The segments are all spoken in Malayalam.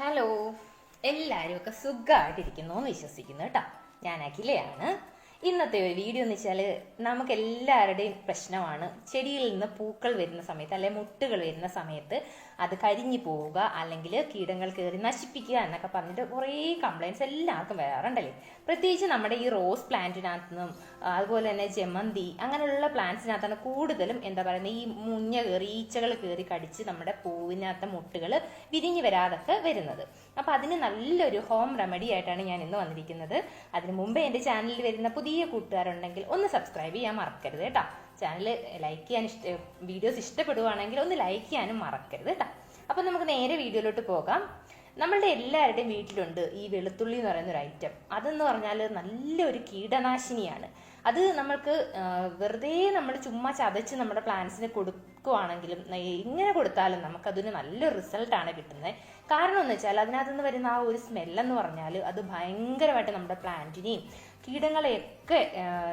ഹലോ എല്ലാവരും ഒക്കെ സുഖമായിട്ടിരിക്കുന്നു എന്ന് വിശ്വസിക്കുന്നു കേട്ടോ. ഞാൻ അഖിലയാണ്. ഇന്നത്തെ ഒരു വീഡിയോ എന്ന് വെച്ചാൽ നമുക്ക് എല്ലാവരുടെയും പ്രശ്നമാണ്. ചെടിയിൽ നിന്ന് പൂക്കൾ വരുന്ന സമയത്ത് അല്ലെ മുട്ടുകൾ വരുന്ന സമയത്ത് അത് കരിഞ്ഞു പോവുക അല്ലെങ്കിൽ കീടങ്ങൾ കയറി നശിപ്പിക്കുക എന്നൊക്കെ പറഞ്ഞിട്ട് കുറേ കംപ്ലൈൻസ് എല്ലാവർക്കും വരാറുണ്ടല്ലേ? പ്രത്യേകിച്ച് നമ്മുടെ ഈ റോസ് പ്ലാന്റിനകത്ത് നിന്നും അതുപോലെ തന്നെ ജമന്തി അങ്ങനെയുള്ള പ്ലാന്റ്സിനകത്താണ് കൂടുതലും എന്താ പറയുന്നത് ഈ മുഞ്ഞ കയറി ഈച്ചകൾ കയറി കടിച്ച് നമ്മുടെ പൂവിനകത്തെ മുട്ടുകൾ വിരിഞ്ഞു വരാതൊക്കെ വരുന്നത്. അപ്പോൾ അതിന് നല്ലൊരു ഹോം റെമഡി ആയിട്ടാണ് ഞാൻ ഇന്ന് വന്നിരിക്കുന്നത്. അതിന് മുമ്പേ എന്റെ ചാനലിൽ വരുന്ന പുതിയ കൂട്ടുകാരുണ്ടെങ്കിൽ ഒന്ന് സബ്സ്ക്രൈബ് ചെയ്യാൻ മറക്കരുത് കേട്ടോ. ചാനൽ ലൈക്ക് ചെയ്യാൻ ഇഷ്ട വീഡിയോസ് ഇഷ്ടപ്പെടുവാണെങ്കിൽ ഒന്ന് ലൈക്ക് ചെയ്യാനും മറക്കരുത് കേട്ടോ. അപ്പം നമുക്ക് നേരെ വീഡിയോയിലോട്ട് പോകാം. നമ്മളുടെ എല്ലാവരുടെയും വീട്ടിലുണ്ട് ഈ വെളുത്തുള്ളി എന്ന് പറയുന്ന ഒരു ഐറ്റം അതെന്ന് പറഞ്ഞാൽ നല്ലൊരു കീടനാശിനിയാണ്. അത് നമ്മൾക്ക് വെറുതെ നമ്മൾ ചുമ്മാ ചതച്ച് നമ്മുടെ പ്ലാന്റ്സിന് കൊടുക്കുവാണെങ്കിലും ഇങ്ങനെ കൊടുത്താലും അതിന് നല്ല റിസൾട്ടാണ് കിട്ടുന്നത്. കാരണം എന്ന് വെച്ചാൽ അതിനകത്ത് നിന്ന് വരുന്ന ആ ഒരു സ്മെൽ എന്ന് പറഞ്ഞാൽ അത് ഭയങ്കരമായിട്ട് നമ്മുടെ പ്ലാന്റിനെയും കീടങ്ങളെയൊക്കെ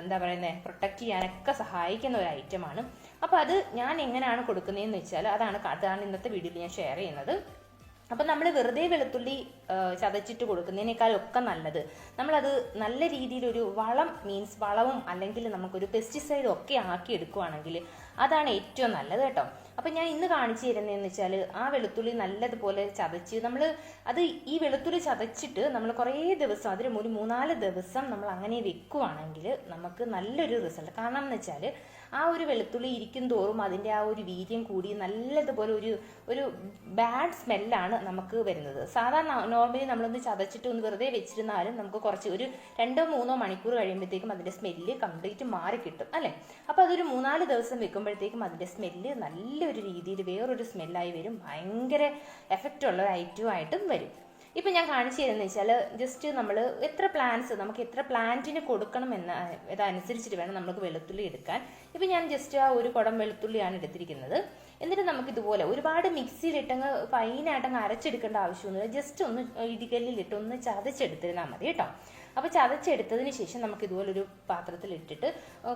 എന്താ പറയുന്നത് പ്രൊട്ടക്ട് ചെയ്യാനൊക്കെ സഹായിക്കുന്ന ഒരു ഐറ്റമാണ് അപ്പോൾ അത് ഞാൻ എങ്ങനെയാണ് കൊടുക്കുന്നതെന്ന് വെച്ചാൽ അതാണ് അതാണ് ഇന്നത്തെ വീഡിയോയിൽ ഞാൻ ഷെയർ ചെയ്യുന്നത്. അപ്പം നമ്മൾ വെറുതെ വെളുത്തുള്ളി ചതച്ചിട്ട് കൊടുക്കുന്നതിനേക്കാളൊക്കെ നല്ലത്. നമ്മളത് നല്ല രീതിയിലൊരു വളം മീൻസ് വളവും അല്ലെങ്കിൽ നമുക്കൊരു പെസ്റ്റിസൈഡും ഒക്കെ ആക്കി എടുക്കുവാണെങ്കിൽ അതാണ് ഏറ്റവും നല്ലത് കേട്ടോ. അപ്പം ഞാൻ ഇന്ന് കാണിച്ചു തരുന്നതെന്ന് വെച്ചാൽ ആ വെളുത്തുള്ളി നല്ലതുപോലെ ചതച്ച് നമ്മൾ അത് ഈ വെളുത്തുള്ളി ചതച്ചിട്ട് നമ്മൾ കുറേ ദിവസം അതിന് ഒരു മൂന്നാൽ ദിവസം നമ്മൾ അങ്ങനെ വെക്കുവാണെങ്കിൽ നമുക്ക് നല്ലൊരു റിസൾട്ട്. കാരണം എന്ന് വെച്ചാൽ ആ ഒരു വെളുത്തുള്ളി ഇരിക്കും തോറും അതിന്റെ ആ ഒരു വീര്യം കൂടി നല്ലതുപോലെ ഒരു ഒരു ബാഡ് സ്മെല്ലാണ് നമുക്ക് വരുന്നത്. സാധാരണ നോർമലി നമ്മളൊന്ന് ചതച്ചിട്ട് ഒന്ന് വെറുതെ വെച്ചിരുന്നാലും നമുക്ക് കുറച്ച് ഒരു രണ്ടോ മൂന്നോ മണിക്കൂർ കഴിയുമ്പോഴത്തേക്കും അതിന്റെ സ്മെല്ല് കംപ്ലീറ്റ് മാറി കിട്ടും അല്ലേ? അപ്പോൾ അതൊരു മൂന്നാൽ ദിവസം വെക്കുമ്പോഴത്തേക്കും അതിന്റെ സ്മെല്ല് നല്ലൊരു രീതിയിൽ വേറൊരു സ്മെല്ലായി വരും. ഭയങ്കര എഫക്റ്റ് ഉള്ള ഒരു ഐറ്റവും ആയിട്ടും വരും. ഇപ്പം ഞാൻ കാണിച്ചു തരുന്നത് വെച്ചാൽ ജസ്റ്റ് നമ്മൾ എത്ര പ്ലാന്റ്സ് നമുക്ക് എത്ര പ്ലാന്റിന് കൊടുക്കണം എന്ന ഇതനുസരിച്ചിട്ട് വേണം നമുക്ക് വെളുത്തുള്ളി എടുക്കാൻ. ഇപ്പം ഞാൻ ജസ്റ്റ് ആ ഒരു കുടം വെളുത്തുള്ളിയാണ് എടുത്തിരിക്കുന്നത്. എന്നിട്ട് നമുക്ക് ഇതുപോലെ ഒരുപാട് മിക്സിയിലിട്ടങ്ങ് ഫൈനായിട്ടങ്ങ് അരച്ചെടുക്കേണ്ട ആവശ്യമൊന്നുമില്ല. ജസ്റ്റ് ഒന്ന് ഇടികല്ലിലിട്ട് ഒന്ന് ചതച്ചെടുത്തിരുന്നാൽ മതി കേട്ടോ. അപ്പോൾ ചതച്ചെടുത്തതിന് ശേഷം നമുക്ക് ഇതുപോലെ ഒരു പാത്രത്തിൽ ഇട്ടിട്ട്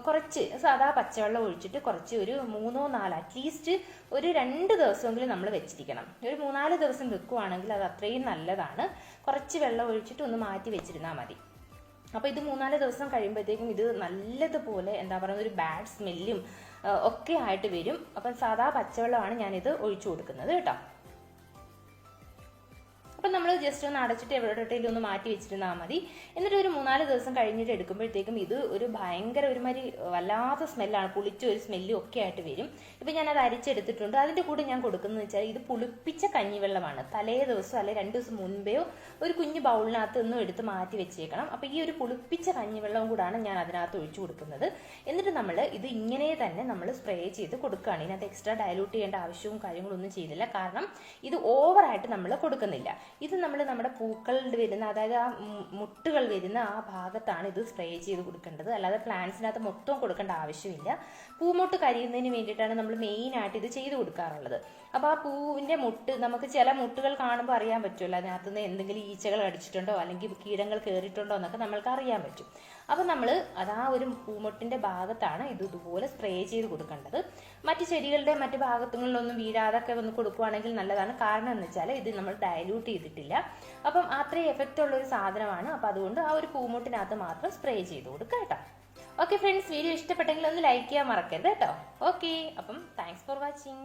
കുറച്ച് സാധാ പച്ചവെള്ളം ഒഴിച്ചിട്ട് കുറച്ച് ഒരു മൂന്നോ നാലോ അറ്റ്ലീസ്റ്റ് ഒരു രണ്ട് ദിവസമെങ്കിലും നമ്മൾ വെച്ചിരിക്കണം. ഒരു മൂന്നാൽ ദിവസം വെക്കുവാണെങ്കിൽ അത് അത്രയും നല്ലതാണ്. കുറച്ച് വെള്ളം ഒഴിച്ചിട്ട് ഒന്ന് മാറ്റി വെച്ചിരുന്നാൽ മതി. അപ്പോൾ ഇത് മൂന്നാൽ ദിവസം കഴിയുമ്പോഴത്തേക്കും ഇത് നല്ലതുപോലെ എന്താ പറയുക ഒരു ബാഡ് സ്മെല്ലും ഒക്കെ ആയിട്ട് വരും. അപ്പം സാധാ പച്ചവെള്ളമാണ് ഞാനിത് ഒഴിച്ചു കൊടുക്കുന്നത് കേട്ടോ. അപ്പം നമ്മൾ ജസ്റ്റ് ഒന്ന് അടച്ചിട്ട് എവിടെയെങ്കിലും ഒന്ന് മാറ്റി വെച്ചിരുന്നാൽ മതി. എന്നിട്ട് ഒരു മൂന്നാൽ ദിവസം കഴിഞ്ഞിട്ട് എടുക്കുമ്പോഴത്തേക്കും ഇത് ഒരു ഭയങ്കര ഒരുമാതിരി വല്ലാത്ത സ്മെല്ലാണ് പുളിച്ച ഒരു സ്മെല്ലും ഒക്കെ ആയിട്ട് വരും. ഇപ്പം ഞാനത് അരിച്ചെടുത്തിട്ടുണ്ട്. അതിന്റെ കൂടെ ഞാൻ കൊടുക്കുന്നത് വെച്ചാൽ ഇത് പുളിപ്പിച്ച കഞ്ഞിവെള്ളമാണ്. തലേ ദിവസം അല്ലെങ്കിൽ രണ്ട് ദിവസം മുൻപെയോ ഒരു കുഞ്ഞു ബൗളിനകത്ത് ഒന്നും എടുത്ത് മാറ്റി വെച്ചേക്കണം. അപ്പോൾ ഈ ഒരു പുളിപ്പിച്ച കഞ്ഞിവെള്ളവും കൂടാണ് ഞാൻ അതിനകത്ത് ഒഴിച്ചു കൊടുക്കുന്നത്. എന്നിട്ട് നമ്മൾ ഇത് ഇങ്ങനെ തന്നെ നമ്മൾ സ്പ്രേ ചെയ്ത് കൊടുക്കുകയാണ്. ഇതിനകത്ത് എക്സ്ട്രാ ഡയലൂട്ട് ചെയ്യേണ്ട ആവശ്യവും കാര്യങ്ങളൊന്നും ചെയ്തില്ല. കാരണം ഇത് ഓവറായിട്ട് നമ്മൾ കൊടുക്കുന്നില്ല. ഇത് നമ്മൾ നമ്മുടെ പൂക്കൾ വരുന്ന അതായത് ആ മുട്ടുകൾ വരുന്ന ആ ഭാഗത്താണ് ഇത് സ്പ്രേ ചെയ്ത് കൊടുക്കേണ്ടത്. അല്ലാതെ പ്ലാന്റ്സിനകത്ത് മൊത്തം കൊടുക്കേണ്ട ആവശ്യമില്ല. പൂമൊട്ട് കരിയുന്നതിന് വേണ്ടിയിട്ടാണ് നമ്മൾ മെയിൻ ആയിട്ട് ഇത് ചെയ്ത് കൊടുക്കാറുള്ളത്. അപ്പോൾ ആ പൂവിന്റെ മുട്ട് നമുക്ക് ചില മുട്ടുകൾ കാണുമ്പോൾ അറിയാൻ പറ്റുമല്ലോ. അതിനകത്ത് നിന്ന് എന്തെങ്കിലും ഈച്ചകൾ അടിച്ചിട്ടുണ്ടോ? അല്ലെങ്കിൽ കീടങ്ങൾ കയറിയിട്ടുണ്ടോ എന്നൊക്കെ നമ്മൾക്ക് അറിയാൻ പറ്റും. അപ്പോൾ നമ്മൾ അത് ആ ഒരു പൂമൊട്ടിന്റെ ഭാഗത്താണ് ഇത് ഇതുപോലെ സ്പ്രേ ചെയ്ത് കൊടുക്കേണ്ടത്. മറ്റ് ചെടികളുടെ മറ്റ് ഭാഗത്തുകളിലൊന്നും വീഴാതൊക്കെ ഒന്ന് കൊടുക്കുവാണെങ്കിൽ നല്ലതാണ്. കാരണം എന്ന് വെച്ചാൽ ഇത് നമ്മൾ ഡയലൂട്ട് ചെയ്തിട്ടില്ല. അപ്പം അത്രയും എഫക്റ്റ് ഉള്ള ഒരു സാധനമാണ്. അപ്പം അതുകൊണ്ട് ആ ഒരു പൂമൊട്ടിനകത്ത് മാത്രം സ്പ്രേ ചെയ്ത് കൊടുക്കുക കേട്ടോ. ഓക്കെ ഫ്രണ്ട്സ് വീഡിയോ ഇഷ്ടപ്പെട്ടെങ്കിൽ ഒന്ന് ലൈക്ക് ചെയ്യാൻ മറക്കരുത് കേട്ടോ. ഓക്കെ അപ്പം താങ്ക്സ് ഫോർ വാച്ചിങ്